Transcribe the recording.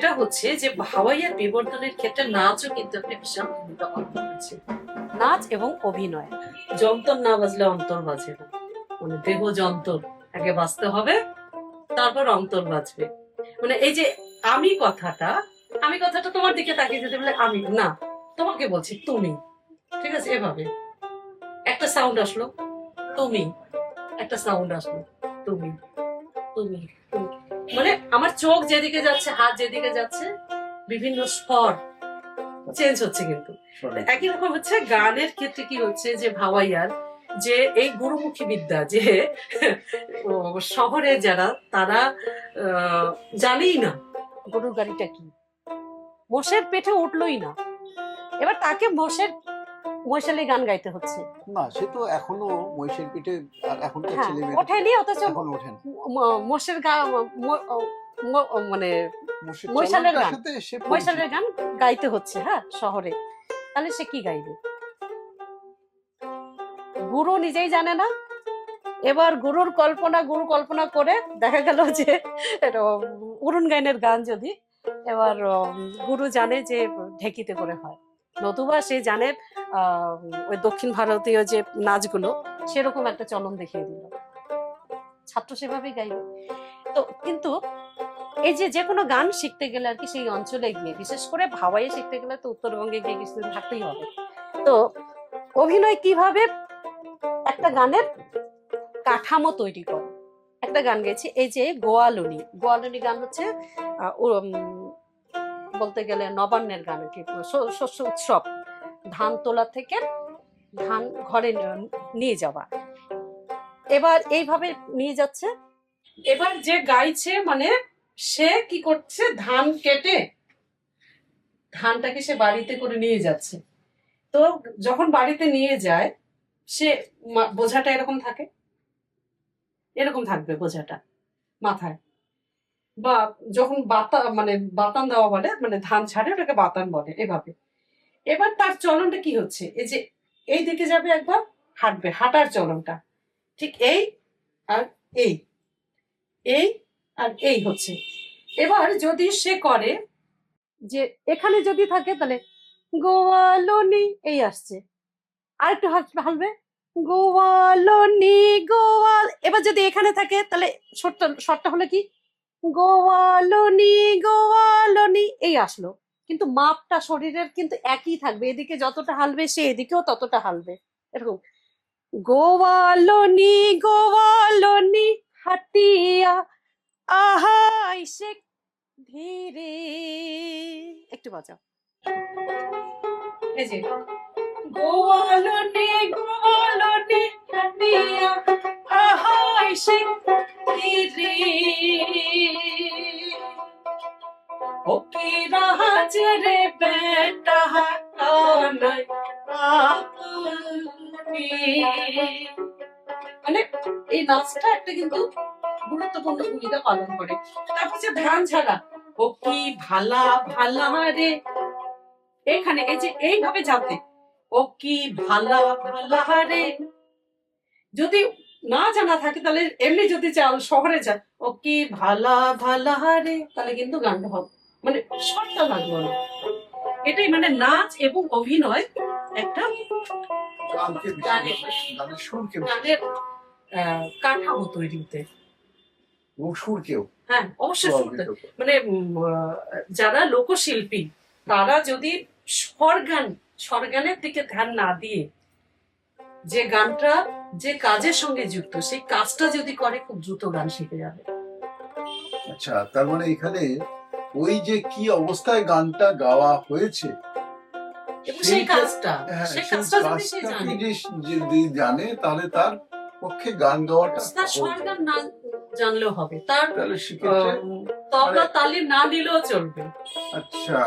হচ্ছে যে হাওয়াইয়ের বিবর্তনের ক্ষেত্রে নাচও কিন্তু একটা বিশাল ভূমিকা পালন করেছে। নাচ এবং অভিনয়। যন্তর না বাজলে অন্তর বাজে না। মানে দেহ যন্তর আগে বাজতে হবে তারপর অন্তর বাজবে মানে এই যে আমি কথাটা আমি কথাটা তোমার দিকে তাকিয়ে যেতে বলে আমি না তোমাকে বলছি তুমি। ঠিক আছে এভাবে। একটা সাউন্ড আসলো তুমি। একটা সাউন্ড আসলো তুমি তুমি তুমি। মানে আমার চোখ যেদিকে যাচ্ছে হাত যেদিকে যাচ্ছে বিভিন্ন স্বর চেঞ্জ হচ্ছে কিন্তু। একই রকম হচ্ছে গানের ক্ষেত্রে কি হচ্ছে যে ভাওয়াইয়ার যে এই গুরুমুখী বিদ্যা যে শহরে যারা তারা আহ, জানেই না গরুর গাড়িটা কি। মোষের পেটে উঠলোই না। এবার তাকে মোষের মশালি গান গাইতে হচ্ছে। না সে তো এখনও মহিষের পিঠে আর এখনকার হ্যাঁ ছেলে ওঠেনি অথচ এখন ওঠেন। মোষের গা মানে মহিষালের গান। সাথে গান গাইতে হচ্ছে হ্যাঁ শহরে। তাহলে সে কি গাইবে? গুরু নিজেই জানে না। এবার গুরুর কল্পনা গুরু কল্পনা করে দেখা গেল যে অরুণ গাইনের গান যদি এবার গুরু জানে যে ঢেকিতে করে হয়। নতুবা সে জানে ওই দক্ষিণ ভারতীয় যে নাচগুলো, সেরকম একটা চলন দেখিয়ে দিল। ছাত্র সেভাবেই গাইবে তো কিন্তু এই যে যে কোনো গান শিখতে গেলে আর কি সেই অঞ্চলে গিয়ে, বিশেষ করে ভাওয়াইয়ে শিখতে গেলে তো উত্তরবঙ্গে গিয়ে কিছুদিন থাকতেই হবে। তো অভিনয় কীভাবে একটা গানের কাঠামো তৈরি করে? একটা গান গেছি এই যে গোয়ালনি। গোয়ালনি গান হচ্ছে বলতে গেলে নবান্নের গান কি শস্য উৎসব। ধান তোলা থেকে ধান ঘরে নিয়ে যাওয়া। এবার এইভাবে নিয়ে যাচ্ছে। এবার যে গাইছে মানে সে কি করছে? ধান কেটে ধানটাকে সে বাড়িতে করে নিয়ে যাচ্ছে। তো যখন বাড়িতে নিয়ে যায়, সে বোঝাটা এরকম থাকে? এরকম থাকবে বোঝাটা মাথায়। বা যখন বাতা মানে বাতান দেওয়া বলে মানে ধান ছাড়ে, ওটাকে বাতান বলে এভাবে। এবার তার চলনটা কি হচ্ছে? এই যে এই দিকে যাবে একবার, হাঁটবে, হাঁটার চলনটা। ঠিক এই আর এই। এই আর এই হচ্ছে। এবার যদি সে করে যে এখানে যদি থাকে তাহলে গোয়ালনি, এই আসছে। আর একটু হালবে। গোয়ালনি, গোয়াল। এবার যদি এখানে থাকে তাহলে শর্ট শর্টটা হলো কি? গোয়ালনি গোয়ালনি। এই আসলো। কিন্তু মাপটা শরীরের কিন্তু একই থাকবে। এদিকে যতটা হালবে সে এদিকেও ততটা হালবে। এরকম। গোয়ালনি গোয়ালনি হাতিয়া আহাই সে ধীরে। একটু বাজাও এই যে। গোয়ালনে গোয়ালনে কাটিয়া ও রে বেটা মানে এই নাচটা একটা কিন্তু গুরুত্বপূর্ণ ভূমিকা পালন করে তারপর ও কি ভালা ভালা রে? এখানে এই যে এইভাবে যাতে ও কি ভালা ভালা রে? যদি না জানা থাকে, তাহলে এমনি যদি চাল শহরে যা ও কি ভালা ভালা রে? তাহলে কিন্তু গানটা হবে। মানে শর্টটা লাগবে না। এটাই মানে নাচ এবং অভিনয় একটা গানের- কাঠামো তৈরিতে সুরকেও। হ্যাঁ অবশ্যই মানে যারা লোকশিল্পী তারা যদি স্বরগান স্বরগানের দিকে ধ্যান না দিয়ে যে গানটা যে কাজের সঙ্গে যুক্ত সেই কাজটা যদি করে খুব দ্রুত গান শিখে যাবে। আচ্ছা তার মানে এখানে ওই যে কি অবস্থায় গানটা গাওয়া হয়েছে? সেই কাজটা হ্যাঁ, সেই সেই কাজটা যদি জানে। তাহলে তার পক্ষে গান গাওয়াটা তার স্বরগান না জানলেও হবে। তার তবলা তালি না দিলেও চলবে। আচ্ছা।